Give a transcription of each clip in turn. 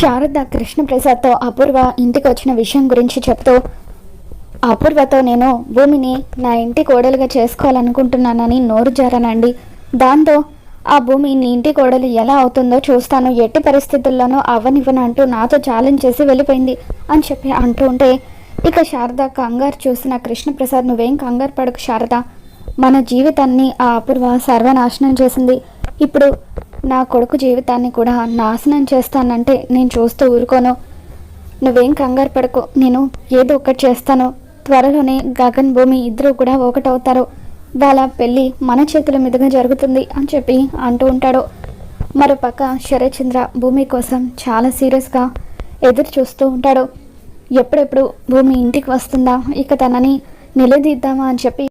శారద కృష్ణప్రసాద్తో అపూర్వ ఇంటికి వచ్చిన విషయం గురించి చెప్తూ అపూర్వతో నేను భూమిని నా ఇంటి కోడలుగా చేసుకోవాలనుకుంటున్నానని నోరు జారానండి. దాంతో ఆ భూమి నీ ఇంటి కోడలు ఎలా అవుతుందో చూస్తాను. ఎట్టి పరిస్థితుల్లోనూ అవ్వనివ్వను అంటూ నాతో ఛాలెంజ్ చేసి వెళ్ళిపోయింది అని చెప్పి అంటూ ఉంటే ఇక శారద కంగారు చూసిన కృష్ణప్రసాద్ నువ్వేం కంగారు పడకు శారద. మన జీవితాన్ని ఆ అపూర్వ సర్వనాశనం చేసింది. ఇప్పుడు నా కొడుకు జీవితాన్ని కూడా నాశనం చేస్తానంటే నేను చూస్తూ ఊరుకోను. నువ్వేం కంగారు పడకు. నేను ఏదో ఒకటి చేస్తాను. త్వరలోనే గగన్ భూమి ఇద్దరు కూడా ఒకటవుతారు. వాళ్ళ పెళ్ళి మన చేతుల మీదుగా జరుగుతుంది అని చెప్పి అంటూ ఉంటాడు. మరోపక్క శరత్చంద్ర భూమి కోసం చాలా సీరియస్గా ఎదురు చూస్తూ ఉంటాడు. ఎప్పుడెప్పుడు భూమి ఇంటికి వస్తుందా? ఇక తనని నిలదీద్దామా అని చెప్పి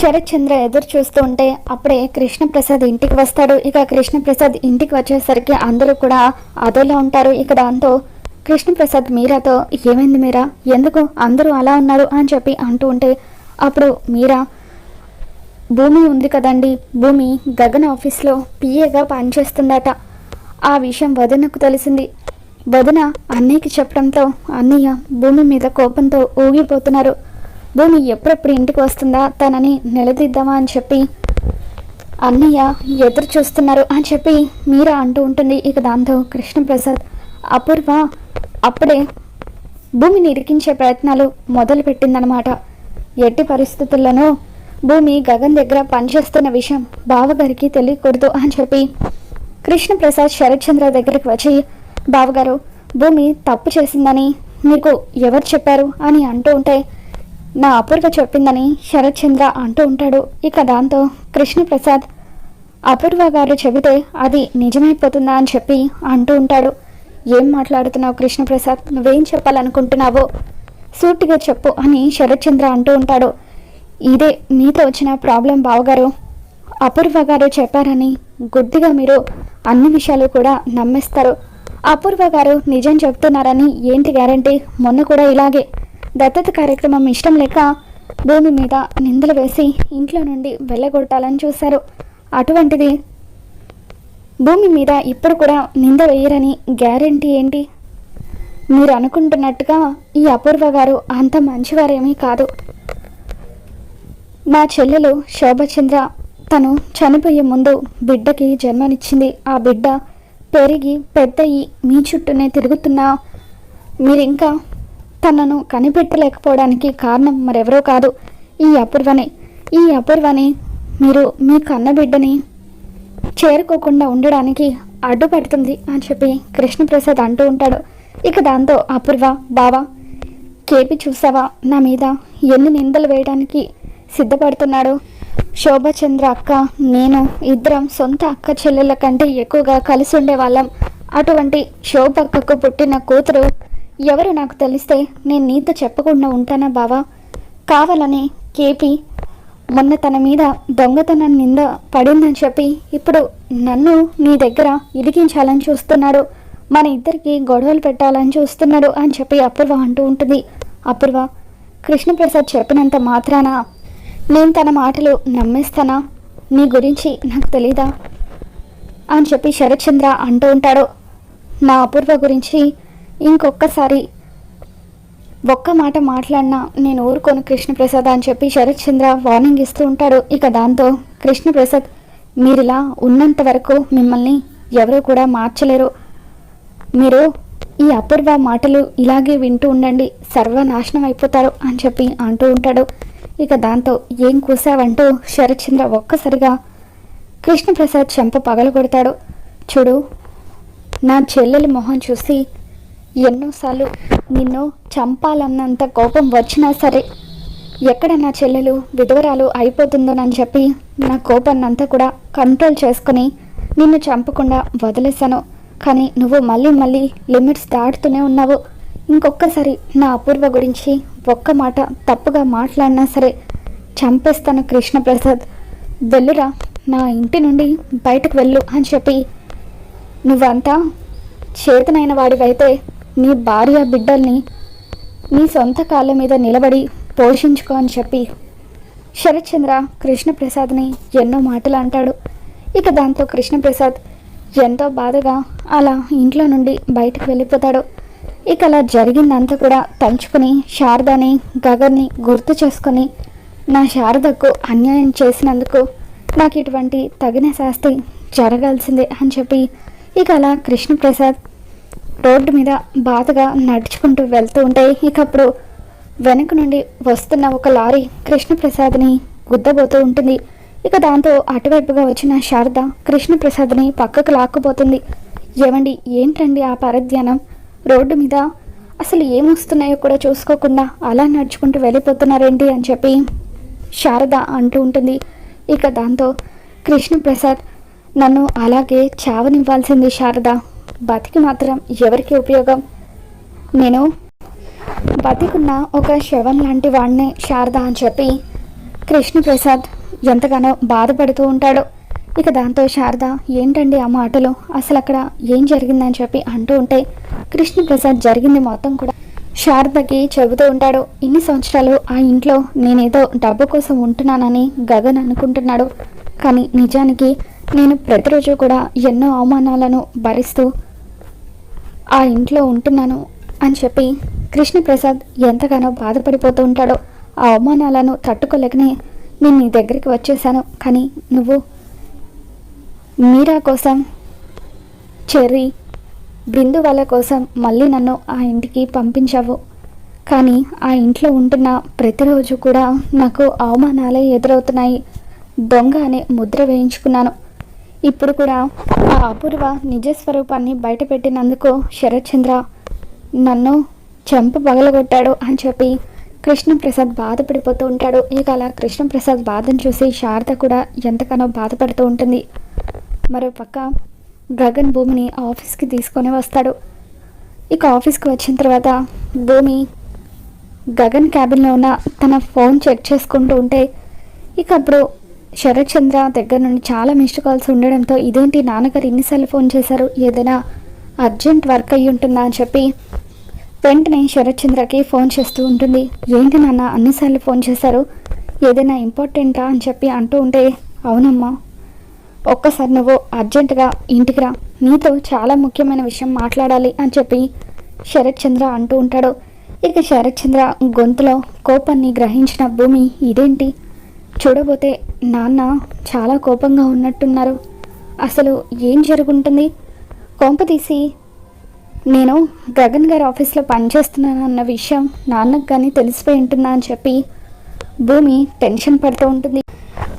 శరత్చంద్ర ఎదురు చూస్తూ ఉంటే అప్పుడే కృష్ణప్రసాద్ ఇంటికి వస్తాడు. ఇక కృష్ణప్రసాద్ ఇంటికి వచ్చేసరికి అందరూ కూడా అదోలా ఉంటారు. ఇక దాంతో కృష్ణప్రసాద్ మీరాతో ఏమైంది మీరా? ఎందుకు? అందరూ అలా ఉన్నారు? అని చెప్పి అంటూ ఉంటే అప్పుడు మీరా? భూమి ఉంది కదండి. భూమి గగన్ ఆఫీస్లో పిఏగా పనిచేస్తుందట. ఆ విషయం వదనకు తెలిసింది. వదన అన్నయ్యకి చెప్పడంతో అన్నయ్య భూమి మీద కోపంతో ఊగిపోతున్నారు. భూమి ఎప్పుడెప్పుడు ఇంటికి వస్తుందా? తనని నిలదీద్దామా అని చెప్పి అన్నయ్య ఎదురు చూస్తున్నారు అని చెప్పి మీరా అంటూ ఉంటుంది. ఇక దాంతో కృష్ణప్రసాద్ అపూర్వ అప్పుడే భూమిని ఇరికించే ప్రయత్నాలు మొదలుపెట్టిందనమాట ఎట్టి పరిస్థితుల్లోనూ భూమి గగన్ దగ్గర పనిచేస్తున్న విషయం బావగారికి తెలియకూడదు అని చెప్పి కృష్ణప్రసాద్ శరత్చంద్ర దగ్గరికి వచ్చి బావగారు భూమి తప్పు చేసిందని మీకు ఎవరు చెప్పారు? అని అంటూ ఉంటే నా అపూర్వ చెప్పిందని శరత్చంద్ర అంటూ ఉంటాడు. ఇక దాంతో కృష్ణప్రసాద్ అపూర్వ గారు చెబితే అది నిజమైపోతుందా? అని చెప్పి అంటూ ఉంటాడు. ఏం మాట్లాడుతున్నావు కృష్ణప్రసాద్? నువ్వేం చెప్పాలనుకుంటున్నావో? సూటిగా చెప్పు అని శరత్చంద్ర అంటూ ఉంటాడు. ఇదే మీతో వచ్చిన ప్రాబ్లం బావగారు. అపూర్వ గారు చెప్పారని గుడ్డిగా మీరు అన్ని విషయాలు కూడా నమ్మేస్తారు. అపూర్వ గారు నిజం చెప్తున్నారని ఏంటి గ్యారంటీ? మొన్న కూడా ఇలాగే. దత్తత కార్యక్రమం ఇష్టం లేక భూమి మీద నిందలు వేసి ఇంట్లో నుండి వెళ్ళగొట్టాలని చూశారు. అటువంటిది భూమి మీద ఇప్పుడు కూడా నింద వేయరని గ్యారంటీ ఏంటి? మీరు అనుకుంటున్నట్టుగా ఈ అపూర్వ గారు అంత మంచివారేమీ కాదు. మా చెల్లెలు శోభచంద్ర తను చనిపోయే ముందు బిడ్డకి జన్మనిచ్చింది. ఆ బిడ్డ పెరిగి పెద్దయి మీ చుట్టూనే తిరుగుతున్నా. మీరింకా తనను కనిపెట్టలేకపోవడానికి కారణం మరెవరో కాదు ఈ అపూర్వని. ఈ అపూర్వని మీరు మీ కన్నబిడ్డని చేరుకోకుండా ఉండడానికి అడ్డుపడుతుంది అని చెప్పి కృష్ణప్రసాద్ అంటూ ఉంటాడు. ఇక దాంతో అపూర్వ బావా కేపి చూసావా? నా మీద ఎన్ని నిందలు వేయడానికి సిద్ధపడుతున్నాడు? శోభచంద్ర అక్క నేను ఇద్దరం సొంత అక్క చెల్లెళ్ళ కంటే ఎక్కువగా కలిసి ఉండేవాళ్ళం. అటువంటి శోభ అక్కకు పుట్టిన కూతురు ఎవరు నాకు తెలిస్తే నేను నీతో చెప్పకుండా ఉంటానా బావా? కావాలని కేపి మొన్న తన మీద దొంగతనం నింద పడిందని చెప్పి ఇప్పుడు నన్ను నీ దగ్గర ఇరికించాలని చూస్తున్నాడు. మన ఇద్దరికి గొడవలు పెట్టాలని చూస్తున్నాడు అని చెప్పి అపూర్వ అంటూ ఉంటుంది. అపూర్వ కృష్ణప్రసాద్ చెప్పినంత మాత్రాన నేను తన మాటలు నమ్మేస్తానా? నీ గురించి నాకు తెలీదా? అని చెప్పి శరత్చంద్ర అంటూ ఉంటాడు. నా అపూర్వ గురించి ఇంకొకసారి ఒక్క మాట మాట్లాడినా నేను ఊరుకోను కృష్ణప్రసాద్ అని చెప్పి శరత్చంద్ర వార్నింగ్ ఇస్తూ ఉంటాడు ఇక దాంతో కృష్ణప్రసాద్ మీరిలా ఉన్నంత వరకు మిమ్మల్ని ఎవరు కూడా మార్చలేరు. మీరు ఈ అపూర్వ మాటలు ఇలాగే వింటూ ఉండండి సర్వనాశనం అయిపోతారు అని చెప్పి అంటూ ఉంటాడు. ఇక దాంతో ఏం కూసావంటూ శరత్చంద్ర ఒక్కసారిగా కృష్ణప్రసాద్ చెంప పగలగొడతాడు. చూడు నా చెల్లెలి మొహం చూసి ఎన్నోసార్లు నిన్ను చంపాలన్నంత కోపం వచ్చినా సరే ఎక్కడ నా చెల్లెలు విధవరాలు అయిపోతుందోనని చెప్పి నా కోపాన్నంతా కూడా కంట్రోల్ చేసుకుని నిన్ను చంపకుండా వదిలేశాను. కానీ నువ్వు మళ్ళీ మళ్ళీ లిమిట్స్ దాటుతూనే ఉన్నావు. ఇంకొక్కసారి నా అపూర్వ గురించి ఒక్క మాట తప్పుగా మాట్లాడినా సరే చంపేస్తాను కృష్ణప్రసాద్. వెళ్ళురా నా ఇంటి నుండి బయటకు వెళ్ళు అని చెప్పి నువ్వంతా చేతనైన వాడివైతే నీ భార్య బిడ్డల్ని నీ సొంత కాళ్ళ మీద నిలబడి పోషించుకో అని చెప్పి శరత్చంద్ర కృష్ణప్రసాద్ని ఎన్నో మాటలు అంటాడు. ఇక దాంతో కృష్ణప్రసాద్ ఎంతో బాధగా అలా ఇంట్లో నుండి బయటకు వెళ్ళిపోతాడు. ఇక అలా జరిగిందంతా కూడా తలుచుకుని శారదని గగర్ని గుర్తు చేసుకొని నా శారదకు అన్యాయం చేసినందుకు నాకు ఇటువంటి తగిన శాస్తి జరగాల్సిందే అని చెప్పి ఇక అలా కృష్ణప్రసాద్ రోడ్డు మీద బాధగా నడుచుకుంటూ వెళ్తూ ఉంటే ఇక అప్పుడు వెనక నుండి వస్తున్న ఒక లారీ కృష్ణప్రసాద్ని గుద్దబోతూ ఉంటుంది. ఇక దాంతో అటువైపుగా వచ్చిన శారద కృష్ణప్రసాద్ని పక్కకు లాక్కుపోతుంది. ఏమండి ఏంటండి ఆ పరధ్యానం? రోడ్డు మీద అసలు ఏమొస్తున్నాయో కూడా చూసుకోకుండా అలా నడుచుకుంటూ వెళ్ళిపోతున్నారేంటి అని చెప్పి శారద అంటూ ఉంటుంది. ఇక దాంతో కృష్ణప్రసాద్ నన్ను అలాగే చావనివ్వాల్సింది శారద. బతికి మాత్రం ఎవరికి ఉపయోగం? నేను బతికున్న ఒక శవం లాంటి వాడినే శారద అని చెప్పి కృష్ణప్రసాద్ ఎంతగానో బాధపడుతూ ఉంటాడు. ఇక దాంతో శారద ఏంటండి ఆ మాటలు? అసలు అక్కడ ఏం జరిగిందని చెప్పి అంటూ ఉంటే కృష్ణప్రసాద్ జరిగింది మొత్తం కూడా శారదకి చెబుతూ ఉంటాడు. ఇన్ని సంవత్సరాలు ఆ ఇంట్లో నేనేదో డబ్బు కోసం ఉంటున్నానని గగన్ అనుకుంటున్నాడు. కానీ నిజానికి నేను ప్రతిరోజు కూడా ఎన్నో అవమానాలను భరిస్తూ ఆ ఇంట్లో ఉంటున్నాను అని చెప్పి కృష్ణప్రసాద్ ఎంతగానో బాధపడిపోతూ ఉంటాడో ఆ అవమానాలను తట్టుకోలేకనే నేను నీ దగ్గరికి వచ్చేసాను కానీ నువ్వు మీరా కోసం చెర్రీ బిందు వాళ్ళ కోసం మళ్ళీ నన్ను ఆ ఇంటికి పంపించావు. కానీ ఆ ఇంట్లో ఉంటున్న ప్రతిరోజు కూడా నాకు అవమానాలే ఎదురవుతున్నాయి. దొంగ అనే ముద్ర వేయించుకున్నాను. ఇప్పుడు కూడా ఆ అపూర్వ నిజ స్వరూపాన్ని బయటపెట్టినందుకు శరత్చంద్ర నన్ను చెంప పగలగొట్టాడు అని చెప్పి కృష్ణప్రసాద్ బాధపడిపోతూ ఉంటాడు. ఇక అలా కృష్ణప్రసాద్ బాధను చూసి శారద కూడా ఎంతగానో బాధపడుతూ ఉంటుంది. మరో పక్క గగన్ భూమిని ఆఫీస్కి తీసుకొని వస్తాడు. ఇక ఆఫీస్కి వచ్చిన తర్వాత భూమి గగన్ క్యాబిన్లో ఉన్న తన ఫోన్ చెక్ చేసుకుంటూ ఉంటే ఇక అప్పుడు శరత్ చంద్ర దగ్గర నుండి చాలా మిస్డ్ కాల్స్ ఉండడంతో ఇదేంటి నాన్నగారు ఎన్నిసార్లు ఫోన్ చేశారు? ఏదైనా అర్జెంట్ వర్క్ అయ్యి ఉంటుందా అని చెప్పి వెంటనే శరత్చంద్రకి ఫోన్ చేస్తూ ఉంటుంది. ఏంటి నాన్న అన్నిసార్లు ఫోన్ చేశారు? ఏదైనా ఇంపార్టెంటా అని చెప్పి అంటూ ఉంటే అవునమ్మా ఒక్కసారి నువ్వు అర్జెంటుగా ఇంటికి రా. నీతో చాలా ముఖ్యమైన విషయం మాట్లాడాలి అని చెప్పి శరత్చంద్ర అంటూ ఉంటాడు. ఇక శరత్చంద్ర గొంతులో కోపాన్ని గ్రహించిన భూమి ఇదేంటి? చూడబోతే నాన్న చాలా కోపంగా ఉన్నట్టున్నారు. అసలు ఏం జరుగుంటుంది? కొంప తీసి నేను గగన్ గారి ఆఫీస్లో పనిచేస్తున్నాను అన్న విషయం నాన్నకు కానీ తెలిసిపోయి ఉంటుందా అని చెప్పి భూమి టెన్షన్ పడుతూ ఉంటుంది.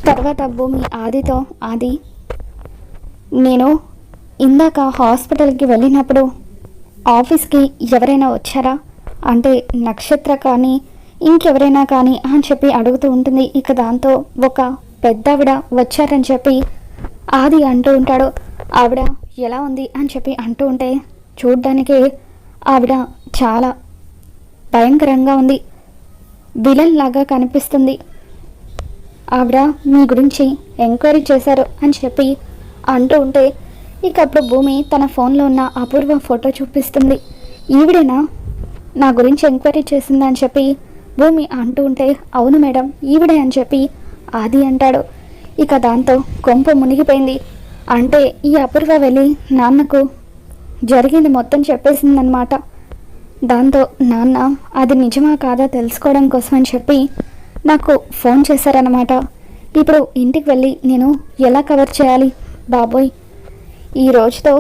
తర్వాత భూమి ఆదితో ఆది నేను ఇందాక హాస్పిటల్కి వెళ్ళినప్పుడు ఆఫీస్కి ఎవరైనా వచ్చారా? అంటే నక్షత్ర కానీ ఇంకెవరైనా కానీ అని చెప్పి అడుగుతూ ఉంటుంది. ఇక దాంతో ఒక పెద్దావిడ వచ్చారని చెప్పి ఆది అంటూ ఉంటాడు. ఆవిడ ఎలా ఉంది అని చెప్పి అంటూ ఉంటే చూడ్డానికి ఆవిడ చాలా భయంకరంగా ఉంది. విలన్ లాగా కనిపిస్తుంది. ఆవిడ మీ గురించి ఎంక్వైరీ చేశారు అని చెప్పి అంటూ ఉంటే ఇక అప్పుడు భూమి తన ఫోన్లో ఉన్న అపూర్వ ఫోటో చూపిస్తుంది. ఈవిడేనా? నా గురించి ఎంక్వైరీ చేసిందని చెప్పి భూమి అంటూ ఉంటే అవును మేడం ఈవిడే అని చెప్పి ఆది అంటాడు. ఇక దాంతో కొంప మునిగిపోయింది. అంటే ఈ అపూర్వ వెళ్ళి నాన్నకు జరిగింది మొత్తం చెప్పేసిందనమాట దాంతో నాన్న అది నిజమా కాదా తెలుసుకోవడం కోసం అని చెప్పి నాకు ఫోన్ చేశారనమాట ఇప్పుడు ఇంటికి వెళ్ళి నేను ఎలా కవర్ చేయాలి బాబోయ్? ఈ రోజుతో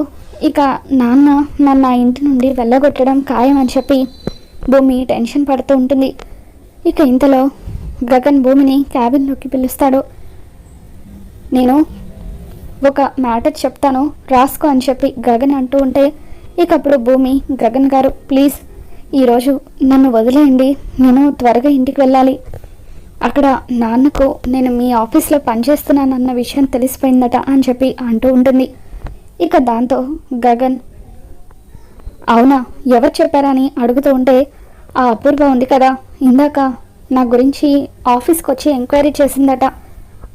ఇక నాన్న నన్ను ఆ ఇంటి నుండి వెళ్ళగొట్టడం ఖాయం అని చెప్పి భూమి టెన్షన్ పడుతూ ఉంటుంది. ఇక ఇంతలో గగన్ భూమిని క్యాబిన్లోకి పిలుస్తాడు. నేను ఒక మ్యాటర్ చెప్తాను రాసుకో అని చెప్పి గగన్ అంటూ ఉంటే ఇక అప్పుడు భూమి గగన్ గారు ప్లీజ్ ఈరోజు నన్ను వదిలేయండి. నేను త్వరగా ఇంటికి వెళ్ళాలి. అక్కడ నాన్నకు నేను మీ ఆఫీస్లో పనిచేస్తున్నానన్న విషయం తెలిసిపోయిందట అని చెప్పి అంటూ ఉంటుంది. ఇక దాంతో గగన్ అవునా ఎవరు చెప్పారని అడుగుతూ ఉంటే ఆ అపూర్వ ఉంది కదా. ఇందాక నా గురించి ఆఫీస్కి వచ్చి ఎంక్వైరీ చేసిందట.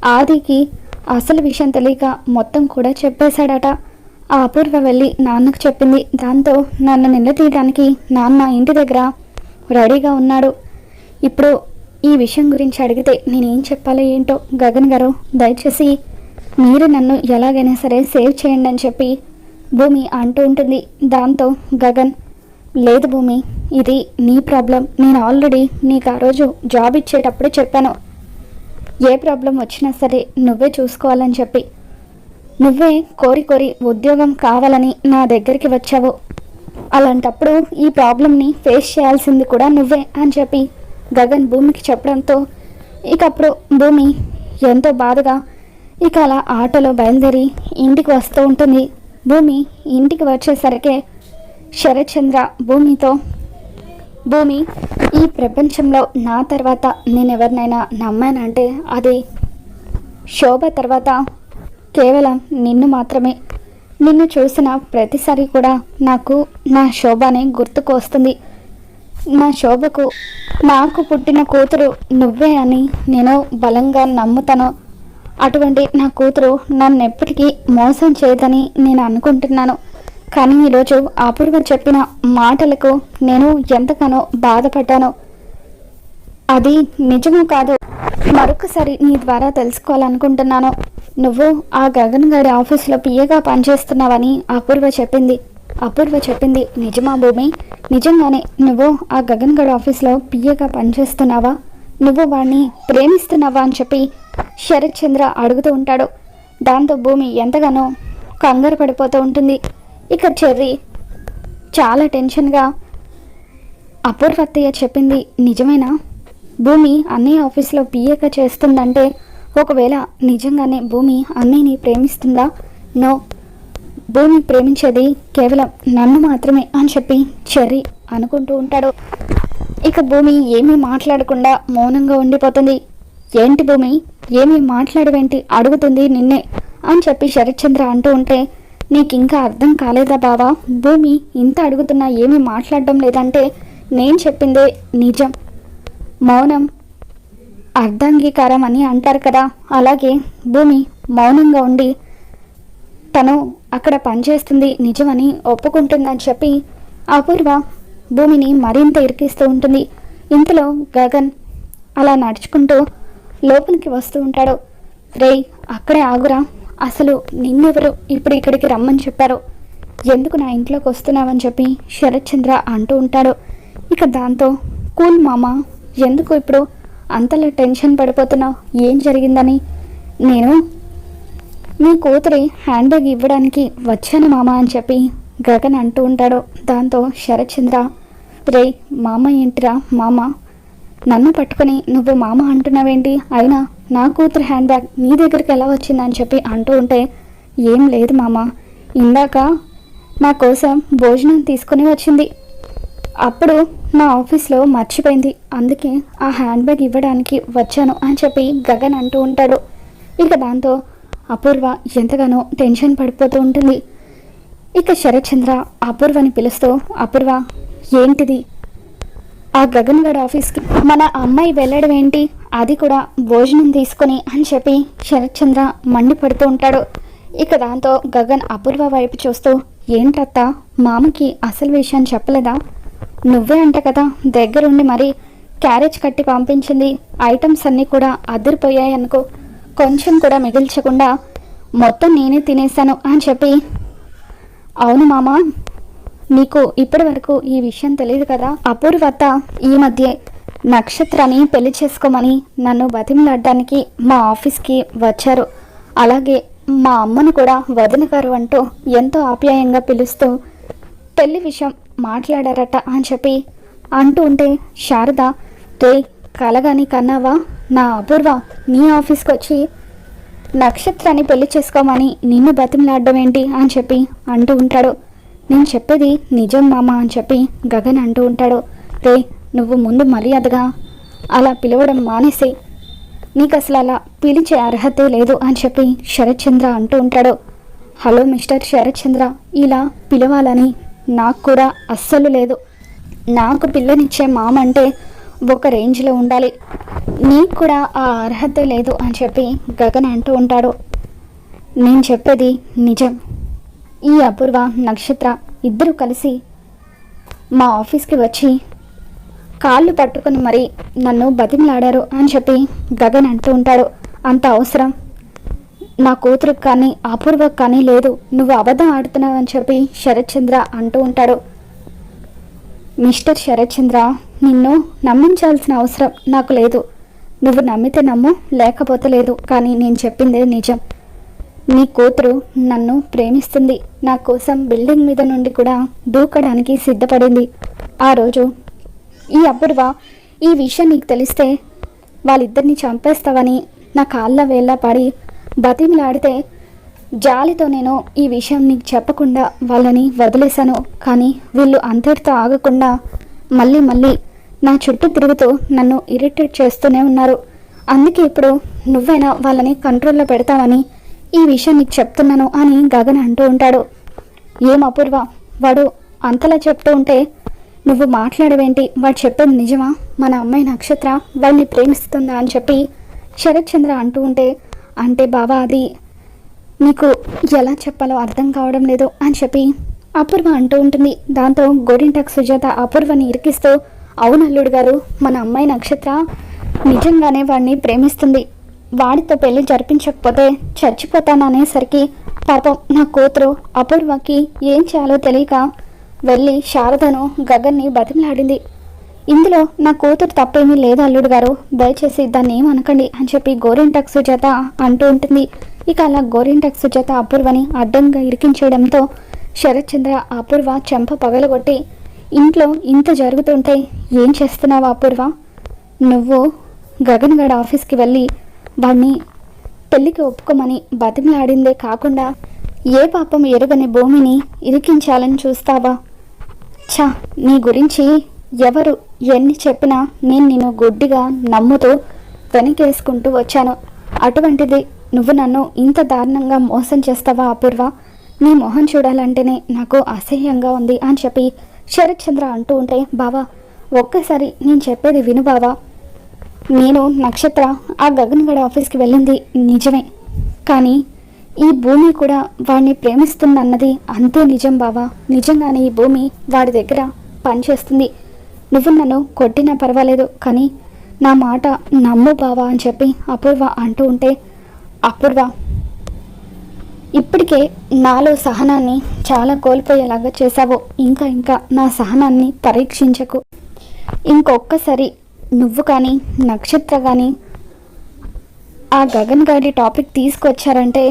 ఆదికి అసలు విషయం తెలియక మొత్తం కూడా చెప్పేశాడట. ఆ అపూర్వ వెళ్ళి నాన్నకు చెప్పింది. దాంతో నన్ను నిలదీయడానికి నాన్న ఇంటి దగ్గర రెడీగా ఉన్నాడు. ఇప్పుడు ఈ విషయం గురించి అడిగితే నేనేం చెప్పాలో ఏంటో గగన్ గారు దయచేసి మీరు నన్ను ఎలాగైనా సరే సేవ్ చేయండి అని చెప్పి భూమి అంటూ ఉంటుంది. దాంతో గగన్ లేదు భూమి ఇది నీ ప్రాబ్లం నేను ఆల్రెడీ నీకు ఆ రోజు జాబ్ ఇచ్చేటప్పుడే చెప్పాను. ఏ ప్రాబ్లం వచ్చినా సరే నువ్వే చూసుకోవాలని చెప్పి. నువ్వే కోరి కోరి ఉద్యోగం కావాలని నా దగ్గరికి వచ్చావు. అలాంటప్పుడు ఈ ప్రాబ్లంని ఫేస్ చేయాల్సింది కూడా నువ్వే అని చెప్పి గగన్ భూమికి చెప్పడంతో ఇకప్పుడు భూమి ఎంతో బాధగా ఇక అలా ఆటోలో బయలుదేరి ఇంటికి వస్తూ ఉంటుంది. భూమి ఇంటికి వచ్చేసరికి శరచంద్ర భూమితో. భూమి ఈ ప్రపంచంలో నా తర్వాత నేను ఎవరినైనా నమ్మానంటే అది శోభ తర్వాత కేవలం నిన్ను మాత్రమే. నిన్ను చూసిన ప్రతిసారి కూడా నాకు నా శోభనే గుర్తుకు వస్తుంది నా శోభకు నాకు పుట్టిన కూతురు నువ్వే అని నేను బలంగా నమ్ముతాను. అటువంటి నా కూతురు నన్ను ఎప్పటికీ మోసం చేయదని నేను అనుకుంటున్నాను. కానీ ఈరోజు అపూర్వ చెప్పిన మాటలకు నేను ఎంతగానో బాధపడ్డాను. అది నిజమో కాదు మరొకసారి నీ ద్వారా తెలుసుకోవాలనుకుంటున్నాను. నువ్వు ఆ గగన్ గారి ఆఫీస్లో పిఏగా పనిచేస్తున్నావని అపూర్వ చెప్పింది. అపూర్వ చెప్పింది నిజమా భూమి? నిజంగానే నువ్వు ఆ గగన్ గడ్ ఆఫీస్లో పిఏగా పనిచేస్తున్నావా? నువ్వు వాడిని ప్రేమిస్తున్నావా అని చెప్పి శరత్ చంద్ర అడుగుతూ ఉంటాడు. దాంతో భూమి ఎంతగానో కంగారు పడిపోతూ ఉంటుంది. ఇక చెర్రీ చాలా టెన్షన్గా అపూర్వత్తయ్య చెప్పింది నిజమేనా? భూమి అన్నయ్య ఆఫీస్లో పిఏక చేస్తుందంటే ఒకవేళ నిజంగానే భూమి అన్నయ్యని ప్రేమిస్తుందా? నో. భూమి ప్రేమించేది కేవలం నన్ను మాత్రమే అని చెప్పి చెర్రీ అనుకుంటూ ఉంటాడు. ఇక భూమి ఏమీ మాట్లాడకుండా మౌనంగా ఉండిపోతుంది. ఏంటి భూమి? ఏమీ మాట్లాడవేంటి? అడుగుతుంది నిన్నే అని చెప్పి శరత్చంద్ర అంటూ ఉంటే నీకింకా అర్థం కాలేదా బావా? భూమి ఇంత అడుగుతున్నా ఏమీ మాట్లాడడం లేదంటే నేను చెప్పిందే నిజం. మౌనం అర్ధాంగీకారం అని అంటారు కదా. అలాగే భూమి మౌనంగా ఉండి తను అక్కడ పనిచేస్తుంది నిజమని ఒప్పుకుంటుందని చెప్పి అపూర్వ భూమిని మరింత ఇరికిస్తూ ఉంటుంది. ఇంతలో గగన్ అలా నడుచుకుంటూ లోపలికి వస్తూ ఉంటాడు. రేయ్ అక్కడే ఆగురా. అసలు నిన్నెవరు ఇప్పుడు ఇక్కడికి రమ్మని చెప్పారు? ఎందుకు నా ఇంట్లోకి వస్తున్నావని చెప్పి శరత్ చంద్ర అంటూ ఉంటాడు. ఇక దాంతో కూల్ మామ ఎందుకు ఇప్పుడు అంతలా టెన్షన్ పడిపోతున్నావు? ఏం జరిగిందని? నేను నీ కూతురి హ్యాండ్ బ్యాగ్ ఇవ్వడానికి వచ్చాను మామ అని చెప్పి గగన్ అంటూ ఉంటాడు. దాంతో శరత్చంద్ర రే మామ ఏంటిరా మామ? నన్ను పట్టుకొని నువ్వు మామ అంటున్నావేంటి? అయినా నా కూతురు హ్యాండ్ బ్యాగ్ నీ దగ్గరికి ఎలా వచ్చిందని చెప్పి అంటూ ఉంటే ఏం లేదు మామ. ఇందాక నా కోసం భోజనం తీసుకుని వచ్చింది. అప్పుడు నా ఆఫీస్లో మర్చిపోయింది. అందుకే ఆ హ్యాండ్ బ్యాగ్ ఇవ్వడానికి వచ్చాను అని చెప్పి గగన్ అంటూ ఉంటాడు. ఇక దాంతో అపూర్వ ఎంతగానో టెన్షన్ పడిపోతూ ఉంటుంది. ఇక శరత్చంద్ర అపూర్వని పిలుస్తూ అపూర్వ ఏంటిది? ఆ గగన్ గడ్ ఆఫీస్కి మన అమ్మాయి వెళ్ళడం ఏంటి? అది కూడా భోజనం తీసుకొని అని చెప్పి శరత్చంద్ర మండిపడుతూ ఉంటాడు. ఇక దాంతో గగన్ అపూర్వ వైపు చూస్తూ ఏంటత్త మామకి అసలు విషయం చెప్పలేదా? నువ్వే అంట కదా దగ్గరుండి మరి క్యారేజ్ కట్టి పంపించింది ఐటమ్స్ అన్నీ కూడా అదిరిపోయాయి అనుకో కొంచెం కూడా మిగిల్చకుండా మొత్తం నేనే తినేశాను అని చెప్పి అవును మామ నీకు ఇప్పటి వరకు ఈ విషయం తెలియదు కదా అపూర్వత ఈ మధ్య నక్షత్రాన్ని పెళ్ళి చేసుకోమని నన్ను బతిమలాడడానికి మా ఆఫీస్కి వచ్చారు. అలాగే మా అమ్మను కూడా వదిన గారు అంటూ ఎంతో ఆప్యాయంగా పిలుస్తూ పెళ్ళి విషయం మాట్లాడారట అని చెప్పి అంటూ ఉంటే శారద రే కలగాని కన్నావా? నా అపూర్వ నీ ఆఫీస్కి వచ్చి నక్షత్రాన్ని పెళ్ళి చేసుకోమని నిన్ను బతిమలాడడం ఏంటి? అని చెప్పి అంటూ ఉంటాడు. నేను చెప్పేది నిజం మామ? అని చెప్పి గగన్ అంటూ ఉంటాడు. రే నువ్వు ముందు మర్యాదగా అలా పిలవడం మానేసి. నీకు అసలు అలా పిలిచే అర్హతే లేదు అని చెప్పి శరత్చంద్ర అంటూ ఉంటాడు. హలో మిస్టర్ శరత్చంద్ర ఇలా పిలవాలని నాకు కూడా అస్సలు లేదు. నాకు పిల్లనిచ్చే మామ అంటే ఒక రేంజ్లో ఉండాలి. నీకు కూడా ఆ అర్హత లేదు అని చెప్పి గగన్ అంటూ ఉంటాడు. నేను చెప్పేది నిజం. ఈ అపూర్వ నక్షత్ర ఇద్దరు కలిసి మా ఆఫీస్కి వచ్చి కాళ్ళు పట్టుకుని మరి నన్ను బతిమలాడారు అని చెప్పి గగన్ అంటూ ఉంటాడు. అంత అవసరం. నా కూతురుకు కానీ అపూర్వకు కానీ లేదు. నువ్వు అబద్ధం అని చెప్పి శరత్చంద్ర అంటూ ఉంటాడు. మిస్టర్ శరత్చంద్ర నిన్ను నమ్మించాల్సిన అవసరం నాకు లేదు. నువ్వు నమ్మితే నమ్ము లేకపోతే లేదు. కానీ నేను చెప్పింది నిజం. నీ కూతురు నన్ను ప్రేమిస్తుంది. నా కోసం బిల్డింగ్ మీద నుండి కూడా దూకడానికి సిద్ధపడింది. ఆ రోజు ఈ అపూర్వ ఈ విషయం నీకు తెలిస్తే వాళ్ళిద్దరిని చంపేస్తావని నా కాళ్ళ వేళ్ళ పడి బతిమిలాడితే జాలితో నేను ఈ విషయం నీకు చెప్పకుండా వాళ్ళని వదిలేశాను. కానీ వీళ్ళు అంతటితో ఆగకుండా మళ్ళీ మళ్ళీ నా చుట్టూ తిరుగుతూ నన్ను ఇరిటేట్ చేస్తూనే ఉన్నారు. అందుకే ఇప్పుడు నువ్వైనా వాళ్ళని కంట్రోల్లో పెడతావని ఈ విషయం నీకు చెప్తున్నాను అని గగన్ అంటూ ఉంటాడు. ఏం అపూర్వ? వాడు అంతలా చెప్తూ ఉంటే నువ్వు మాట్లాడవేంటి? వాడు చెప్పేది నిజమా? మన అమ్మాయి నక్షత్ర వాడిని ప్రేమిస్తుందా అని చెప్పి శరత్ చంద్ర అంటూ ఉంటే అంటే బాబా అది నీకు ఎలా చెప్పాలో అర్థం కావడం లేదు అని చెప్పి అపూర్వ అంటూ ఉంటుంది. దాంతో గోరింటాక్ సుజాత అపూర్వని ఇరికిస్తూ అవును అల్లుడు గారు మన అమ్మాయి నక్షత్ర నిజంగానే వాడిని ప్రేమిస్తుంది. వాడితో పెళ్ళి జరిపించకపోతే చచ్చిపోతాననేసరికి పాపం నా కూతురు అపూర్వకి ఏం చేయాలో తెలియక వెళ్ళి శారదను గగన్ని బతిమలాడింది. ఇందులో నా కూతురు తప్పేమీ లేదు అల్లుడు గారు? దయచేసి దాన్ని ఏమనకండి అని చెప్పి గోరింటాక్ సుజాత అంటూ ఉంటుంది. ఇక అలా గోరింటాక్ సుజాత అపూర్వని అడ్డంగా ఇరికించడంతో శరత్చంద్ర అపూర్వ చెంప పగలగొట్టి ఇంట్లో ఇంత జరుగుతుంటే ఏం చేస్తున్నావు అపూర్వ? నువ్వు గగన్ ఆఫీస్కి వెళ్ళి వాడిని పెళ్ళికి ఒప్పుకోమని బతిమలాడిందే కాకుండా ఏ పాపం ఎరుగని భూమిని ఇరికించాలని చూస్తావా? ఛా నీ గురించి ఎవరు ఎన్ని చెప్పినా నేను నిన్ను గుడ్డిగా నమ్ముతూ వెనకేసుకుంటూ వచ్చాను. అటువంటిది నువ్వు నన్ను ఇంత దారుణంగా మోసం చేస్తావా అపూర్వ? నీ మొహం చూడాలంటేనే నాకు అసహ్యంగా ఉంది అని చెప్పి శరత్చంద్ర అంటూ ఉంటే బావా ఒక్కసారి నేను చెప్పేది విను బావా. నేను నక్షత్ర ఆ గగన్గడ ఆఫీస్కి వెళ్ళింది నిజమే. కానీ ఈ భూమి కూడా వాడిని ప్రేమిస్తుందన్నది అంతే నిజం బావా. నిజంగానే ఈ భూమి వాడి దగ్గర పనిచేస్తుంది. నువ్వు నన్ను కొట్టినా పర్వాలేదు కానీ నా మాట నమ్ము బావా అని చెప్పి అపూర్వ అంటూ ఉంటే అపూర్వ ఇప్పటికే నాలో సహనాన్ని చాలా కోల్పోయేలాగా చేశావు. ఇంకా ఇంకా నా సహనాన్ని పరీక్షించకు. ఇంకొక్కసారి నువ్వు కానీ నక్షత్ర కానీ ఆ గగన్ గారి టాపిక్ తీసుకొచ్చారంటే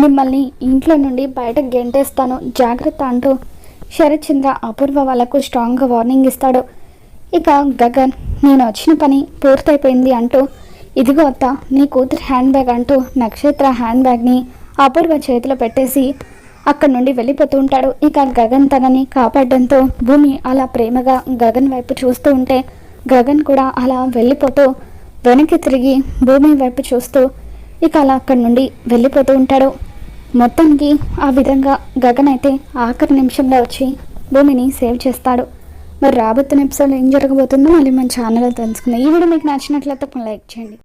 మిమ్మల్ని ఇంట్లో నుండి బయటకు గెంటేస్తాను. జాగ్రత్త అంటూ శరత్చంద్ర అపూర్వ వాళ్ళకు స్ట్రాంగ్గా వార్నింగ్ ఇస్తాడు. ఇక గగన్ నేను వచ్చిన పని పూర్తయిపోయింది అంటూ ఇదిగో అత్త నీ కూతురు హ్యాండ్ బ్యాగ్ అంటూ నక్షత్ర హ్యాండ్ బ్యాగ్ని అపూర్వ చేతిలో పెట్టేసి అక్కడి నుండి వెళ్ళిపోతూ ఉంటాడు. ఇక గగన్ తనని కాపాడడంతో భూమి అలా ప్రేమగా గగన్ వైపు చూస్తూ ఉంటే గగన్ కూడా అలా వెళ్ళిపోతూ వెనక్కి తిరిగి భూమి వైపు చూస్తూ ఇక అలా అక్కడి నుండి వెళ్ళిపోతూ ఉంటాడు. మొత్తానికి ఆ విధంగా గగన్ అయితే ఆఖరి నిమిషంలో వచ్చి భూమిని సేవ్ చేస్తాడు. మరి రాబోతున్న ఎపిసోడ్లో ఏం జరగబోతుందో మళ్ళీ మన ఛానల్లో తెలుసుకుందాం. ఈ వీడియో మీకు నచ్చినట్లయితే లైక్ చేయండి.